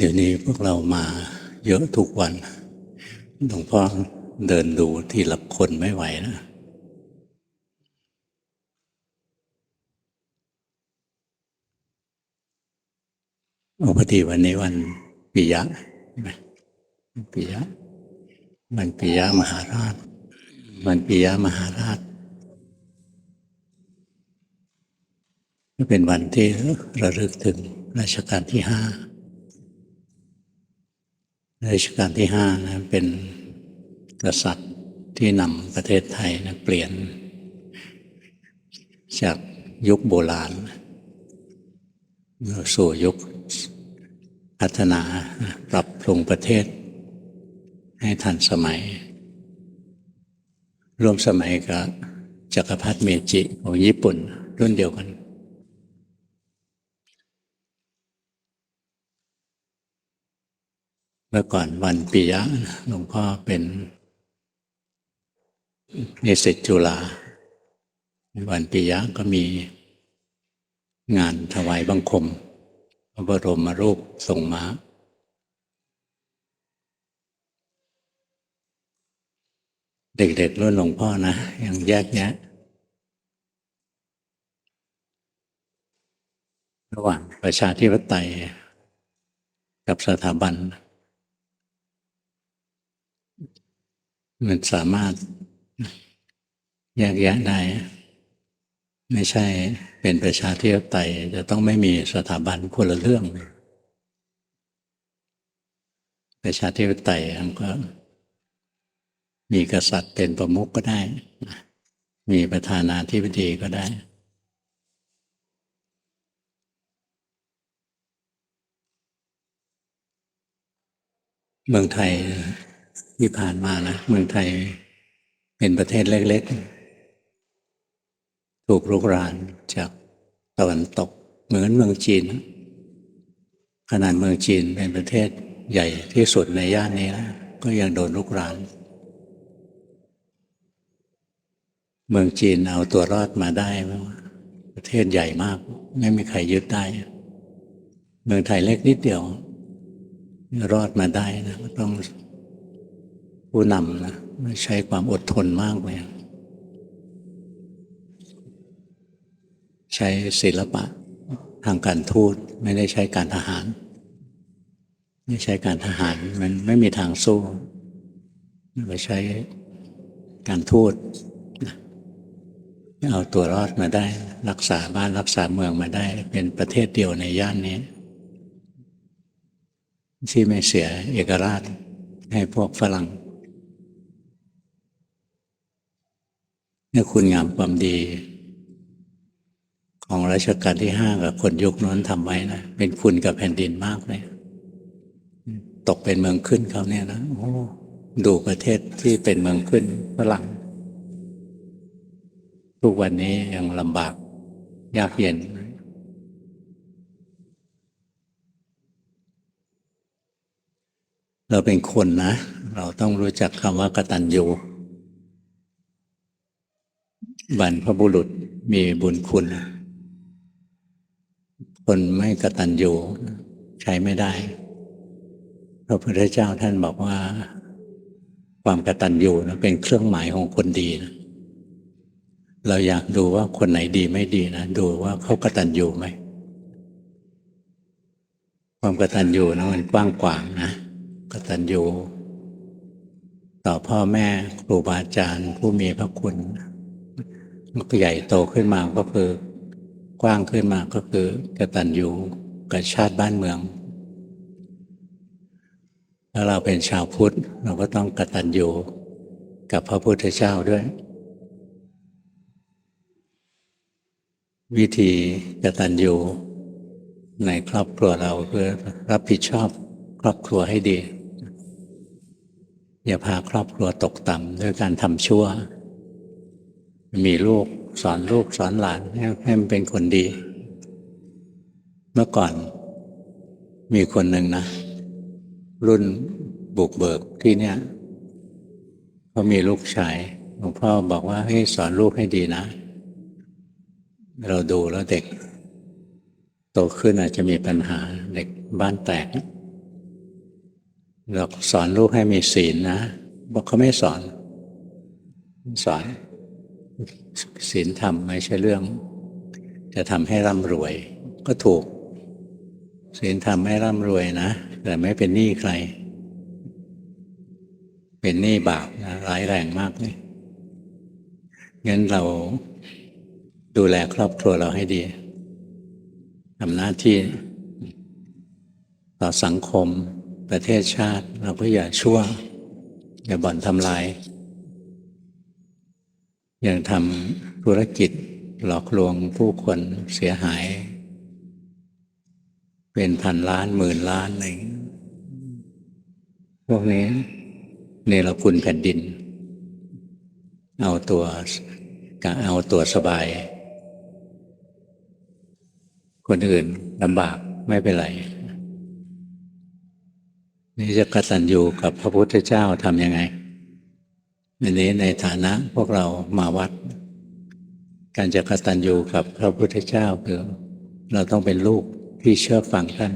เดี๋ยวนี้พวกเรามาเยอะทุกวัน หลวงพ่อเดินดูที่ละคนไม่ไหวนะ โอพอดีวันนี้วันปิยะใช่ไหมวันปิยะ วันปิยะมหาราช วันปิยะมหาราชก็เป็นวันที่ระลึกถึงรัชกาลที่ห้า รัชกาลที่ห้านะเป็นกษัตริย์ที่นำประเทศไทยนะเปลี่ยน จากยุคโบราณ สู่ยุคพัฒนาปรับปรุงประเทศ ให้ทันสมัย ร่วมสมัยกับจักรพรรดิเมจิของญี่ปุ่นรุ่นเดียวกัน เมื่อก่อนวันปิยะหลวงพ่อเป็นนิสิตจุฬาวันปิยะก็มีงานถวายบังคม พระบรมรูปทรงม้า เด็กๆรุ่นหลวงพ่อนะ ยังแยกแยะ ระหว่างประชาธิปไตยกับสถาบัน มันสามารถแยกแยะได้ ไม่ใช่เป็นประชาธิปไตยจะต้องไม่มีสถาบันคนละเรื่อง ประชาธิปไตยมันก็ มีกษัตริย์เป็นประมุขก็ได้ มีประธานาธิบดีก็ได้เมืองไทย ที่ผ่านมานะเมืองไทยเป็นประเทศเล็ก ๆ ถูกรุกรานจากตะวันตก เหมือนเมืองจีน ขนาดเมืองจีนเป็นประเทศใหญ่ที่สุดในย่านนี้นะก็ยังโดนรุกราน เมืองจีนเอาตัวรอดมาได้ไหมวะประเทศใหญ่มาก ไม่มีใครยึดได้ เมืองไทยเล็กนิดเดียว รอดมาได้นะต้อง ผู้นำนะใช้ความอดทนมากเลยใช้ศิลปะทางการทูตไม่ได้ใช้การทหาร ไม่ใช้การทหารมันไม่มีทางสู้ไปใช้การทูตเอาตัวรอดมาได้ รักษาบ้านรักษาเมืองมาได้ เป็นประเทศเดียวในย่านนี้ ที่ไม่เสียเอกราชให้พวกฝรั่ง นี่คุณงามความดี ของรัชกาลที่ห้ากับคนยุคนั้นทำไว้นะเป็นคุณกับแผ่นดินมากเลยตกเป็นเมืองขึ้นเขาเนี่ยนะโอ้ดูประเทศที่เป็นเมืองขึ้นฝรั่งทุกวันนี้ยังลำบาก ยากเย็น เราเป็นคนนะ เราต้องรู้จักคำว่ากตัญญู บรรพบุรุษมีบุญคุณ คนไม่กระตัญญูใช้ไม่ได้ พระพุทธเจ้าท่านบอกว่า ความกระตัญญูนะเป็นเครื่องหมายของคนดีนะเราอยากดูว่าคนไหนดีไม่ดีนะดูว่าเขากระตัญญูไหมความกระตัญญูนะมันกว้างขวางนะกระตัญญูต่อพ่อแม่ครูบาอาจารย์ผู้มีพระคุณ ใหญ่โตขึ้นมาก็คือกว้างขึ้นมาก็คือกตัญญูกับชาติบ้านเมืองถ้าเราเป็นชาวพุทธ เราก็ต้องกตัญญูกับพระพุทธเจ้าด้วย วิธีกตัญญูในครอบครัวเราเพื่อรับผิดชอบครอบครัวให้ดี อย่าพาครอบครัวตกต่ำด้วยการทำชั่ว มีลูกสอนลูกสอนหลานให้มันเป็นคนดี เมื่อก่อนมีคนหนึ่งนะ รุ่นบุกเบิกที่เนี่ยเขามีลูกชายหลวงพ่อบอกว่าให้สอนลูกให้ดีนะ เราดูแล้วเด็ก โตขึ้นอาจจะมีปัญหาเด็กบ้านแตกเราสอนลูกให้มีศีลนะ บอกเขาไม่สอน สอน ศีลธรรมไม่ใช่เรื่อง จะทำให้ร่ำรวย ก็ถูกศีลธรรมให้ร่ำรวยนะ แต่ไม่เป็นหนี้ใคร เป็นหนี้บาปนะร้ายแรงมากเลยงั้นเราดูแลครอบครัวเราให้ดีทำหน้าที่ต่อสังคมประเทศชาติ เราก็อย่าชั่ว อย่าบ่อนทำลาย ย่างทำธุรกิจหลอกลวงผู้คนเสียหาย เป็นพันล้านหมื่นล้านอะไรพวกนี้เนรคุณแผ่นดิน เอาตัวกะเอาตัวสบาย คนอื่นลำบากไม่เป็นไร นี่จะกตัญญูกับพระพุทธเจ้าทำยังไง อันนี้ในฐานะพวกเรามาวัด การจะกตัญญูกับพระพุทธเจ้าคือเราต้องเป็นลูกที่เชื่อฟังท่าน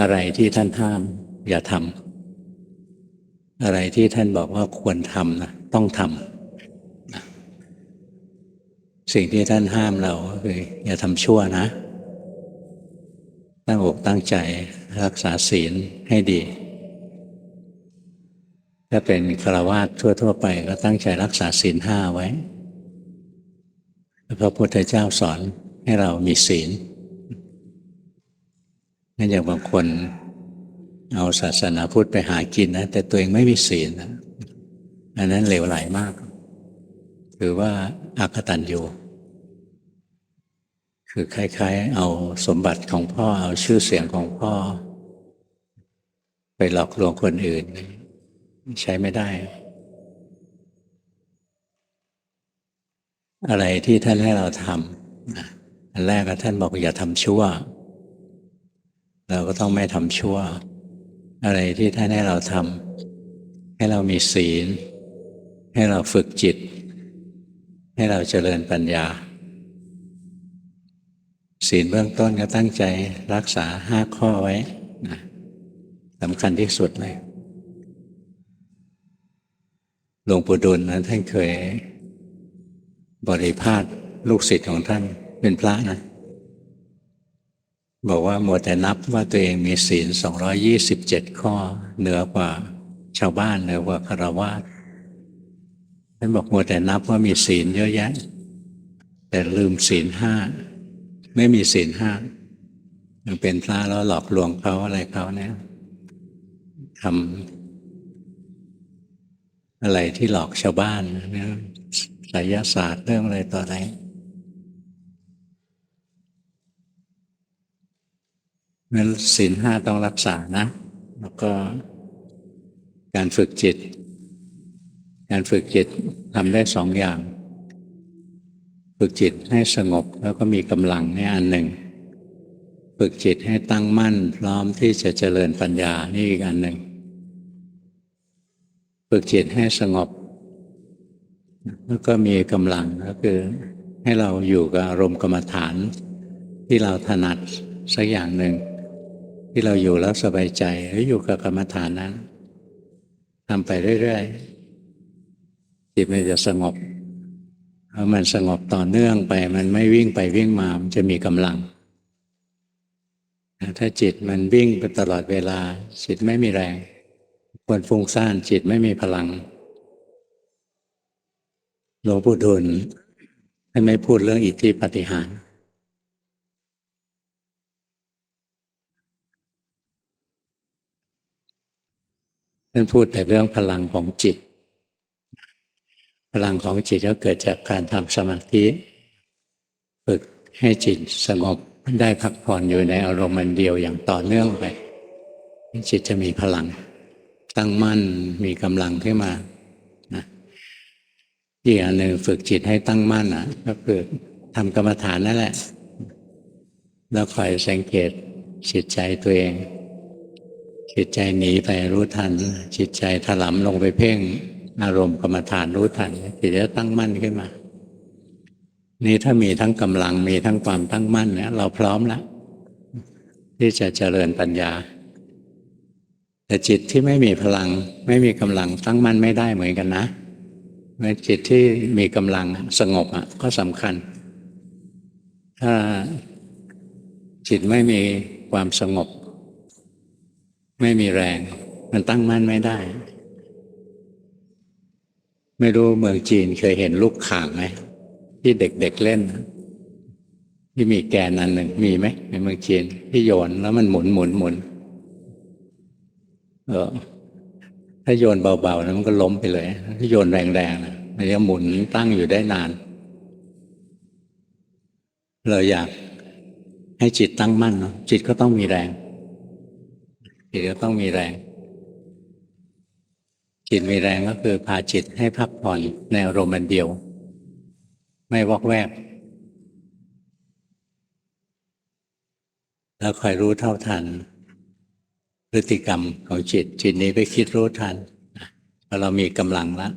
อะไรที่ท่านห้าม อย่าทำอะไรที่ท่านบอกว่าควรทำนะต้องทำสิ่งที่ท่านห้ามเราก็คืออย่าทำชั่วนะ ตั้งอกตั้งใจรักษาศีลให้ดี ถ้าเป็นฆราวาสทั่ว ๆ ไปก็ตั้งใจรักษาศีลห้าไว้พระพุทธเจ้าสอนให้เรามีศีลนั่นอย่างบางคนเอาศาสนาพุทธไปหากินนะแต่ตัวเองไม่มีศีลนะอันนั้นเหลวไหลมาก ถือว่าอากตันอยู่ คือคล้ายๆ เอาสมบัติของพ่อเอาชื่อเสียงของพ่อ ไปหลอกลวงคนอื่น ใช้ไม่ได้ อะไรที่ท่านให้เราทำอันแรกก็ท่านบอกอย่าทำชั่ว เราก็ต้องไม่ทำชั่ว อะไรที่ท่านให้เราทำให้เรามีศีล ให้เราฝึกจิต ให้เราเจริญปัญญา ศีลเบื้องต้นก็ตั้งใจรักษาห้าข้อไว้สำคัญที่สุดเลย หลวงปู่ดุลนะท่านเคยบริพาทลูกศิษย์ของท่านเป็นพระนะ บอกว่ามัวแต่นับว่าตัวเองมีศีล 227 ข้อ เหนือกว่าชาวบ้านเหนือกว่าคารวะท่านบอกมัวแต่นับว่ามีศีลเยอะแยะ แต่ลืมศีลห้าไม่มีศีลห้ายังเป็นพระแล้วหลอกลวงเขาอะไรเขาเนี่ยทำ อะไรที่หลอกชาวบ้านเนี่ยไสยศาสตร์เรื่องอะไรต่ออะไรนั้นศีลห้าต้องรักษานะ แล้วก็การฝึกจิต การฝึกจิตทำได้สองอย่าง ฝึกจิตให้สงบแล้วก็มีกำลังในอันหนึ่ง ฝึกจิตให้ตั้งมั่น พร้อมที่จะเจริญปัญญานี่อีกอันหนึ่ง ฝึกจิตให้สงบ แล้วก็มีกำลังก็คือให้เราอยู่กับอารมณ์กรรมฐาน ที่เราถนัดสักอย่างหนึ่งที่เราอยู่แล้วสบายใจหรืออยู่กับกรรมฐานนั้นทำไปเรื่อยๆจิตมันจะสงบพอมันสงบต่อเนื่องไป มันไม่วิ่งไปวิ่งมา มันจะมีกำลัง ถ้าจิตมันวิ่งไปตลอดเวลา จิตไม่มีแรง ควรฟุ้งซ่านจิตไม่มีพลังหลวงปู่ดุลท่านไม่พูดเรื่องอิทธิปฏิหารท่านพูดแต่เรื่องพลังของจิต พลังของจิตก็เกิดจากการทำสมาธิ ฝึกให้จิตสงบได้พักผ่อนอยู่ในอารมณ์มันเดียวอย่างต่อเนื่องไป จิตจะมีพลัง ตั้งมั่นมีกำลังขึ้นมานะอีกอันหนึ่งฝึกจิตให้ตั้งมั่นอะ ก็คือทำกรรมฐานนั่นแหละ แล้วคอยสังเกตจิตใจตัวเอง จิตใจหนีไปรู้ทัน จิตใจถลำลงไปเพ่ง อารมณ์กรรมฐานรู้ทันจิตจะตั้งมั่นขึ้นมา นี่ถ้ามีทั้งกำลังมีทั้งความตั้งมั่นเนี่ยเราพร้อมแล้วที่จะเจริญปัญญา แต่จิตที่ไม่มีพลัง ไม่มีกำลังตั้งมั่นไม่ได้เหมือนกันนะเพราะจิตที่มีกำลังสงบอะก็สำคัญ ถ้าจิตไม่มีความสงบ ไม่มีแรง มันตั้งมั่นไม่ได้ ไม่รู้เมืองจีนเคยเห็นลูกข่างไหมที่เด็กๆเล่นที่มีแกนอันหนึ่งมีไหมในเมืองจีนที่โยนแล้วมันหมุนหมุนหมุน ถ้าโยนเบาๆนะมันก็ล้มไปเลย ถ้าโยนแรงๆนะมันจะหมุนตั้งอยู่ได้นาน เราอยากให้จิตตั้งมั่นเนาะจิตก็ต้องมีแรง จิตก็ต้องมีแรง จิตมีแรงก็คือพาจิตให้พักผ่อนในอารมณ์เดียว ไม่วอกแวก แล้วคอยรู้เท่าทัน พฤติกรรมของจิต จิตนี้ไปคิดรู้ทันพอเรามีกำลังแล้ว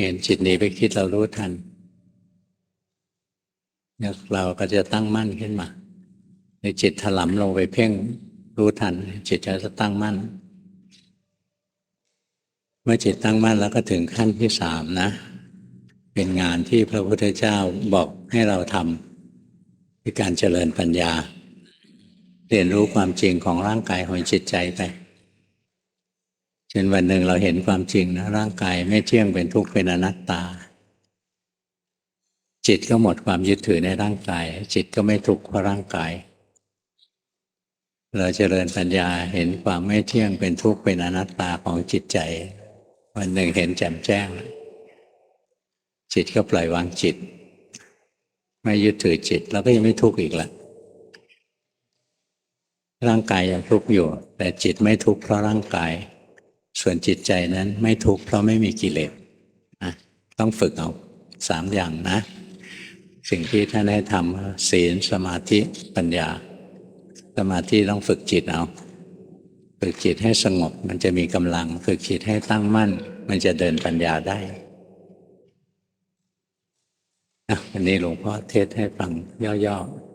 เห็นจิตนี้ไปคิดเรารู้ทันเนี่ยเราก็จะตั้งมั่นขึ้นมาในจิตถลำลงไปเพ่งรู้ทัน จิตจะตั้งมั่น เมื่อจิตตั้งมั่นแล้วก็ถึงขั้นที่สามนะ เป็นงานที่พระพุทธเจ้าบอกให้เราทำคือการเจริญปัญญา เรียนรู้ความจริงของร่างกายของจิตใจไปเช่นวันหนึ่งเราเห็นความจริงนะร่างกายไม่เที่ยงเป็นทุกข์เป็นอนัตตา จิตก็หมดความยึดถือในร่างกาย จิตก็ไม่ทุกข์เพราะร่างกาย เราจเจริญปัญญาเห็นความไม่เที่ยงเป็นทุกข์เป็นอนัตตาของจิตใจ วันหนึ่งเห็นแจ่มแจ้ง จิตก็ปล่อยวางจิต ไม่ยึดถือจิต แล้วก็ยังไม่ทุกข์อีกละ ร่างกายยังทุกข์อยู่ แต่จิตไม่ทุกข์เพราะร่างกาย ส่วนจิตใจนั้นไม่ทุกข์เพราะไม่มีกิเลสนะต้องฝึกเอาสามอย่างนะ สิ่งที่ท่านให้ทำศีลสมาธิปัญญา สมาธิต้องฝึกจิตเอาฝึกจิตให้สงบมันจะมีกำลัง ฝึกจิตให้ตั้งมั่น มันจะเดินปัญญาได้วันนี้หลวงพ่อเทศให้ฟังย่อๆ